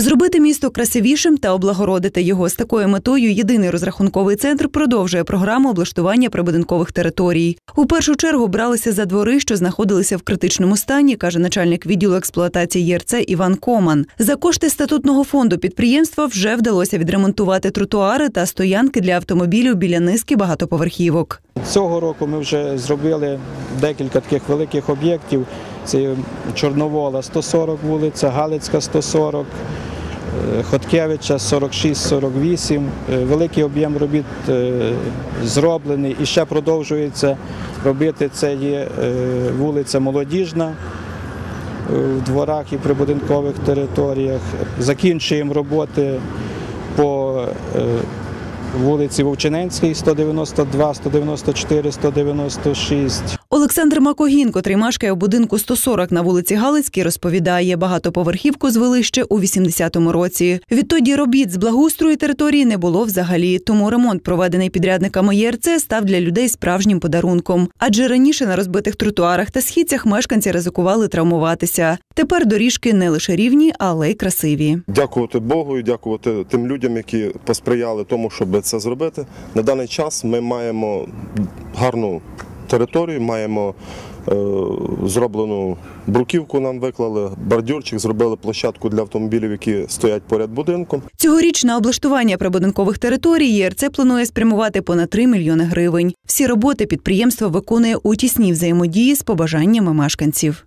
Зробити місто красивішим та облагородити його з такою метою. Єдиний розрахунковий центр продовжує програму облаштування прибудинкових територій. У першу чергу бралися за двори, що знаходилися в критичному стані, каже начальник відділу експлуатації ЄРЦ Іван Коман. За кошти статутного фонду підприємства вже вдалося відремонтувати тротуари та стоянки для автомобілів біля низки багатоповерхівок. Цього року ми вже зробили декілька таких великих об'єктів. Це Чорновола 140 вулиця, Галицька 140, е, Хоткевича 46-48. Е, Великий об'єм робіт е, зроблений і ще продовжується робити. Це є е, вулиця Молодіжна е, в дворах і прибудинкових територіях. Закінчуємо роботи по е, вулиці Вовчиненській 192, 194, 196. Олександр Макогін, котрий мешкає у будинку 140 на вулиці Галицькій, розповідає, багатоповерхівку звели ще у 80-му році. Відтоді робіт з благоустрою території не було взагалі, тому ремонт, проведений підрядниками ЄРЦ, став для людей справжнім подарунком. Адже раніше на розбитих тротуарах та східцях мешканці ризикували травмуватися. Тепер доріжки не лише рівні, але й красиві. Дякувати Богу і дякувати тим людям, які посприяли тому, щоб це зробити. На даний час ми маємо гарну територію, маємо е, зроблену бруківку. Нам виклали бордюрчик, зробили площадку для автомобілів, які стоять поряд будинком. Цьогоріч на облаштування прибудинкових територій ЄРЦ планує спрямувати понад 3 мільйони гривень. Всі роботи підприємство виконує у тісній взаємодії з побажаннями мешканців.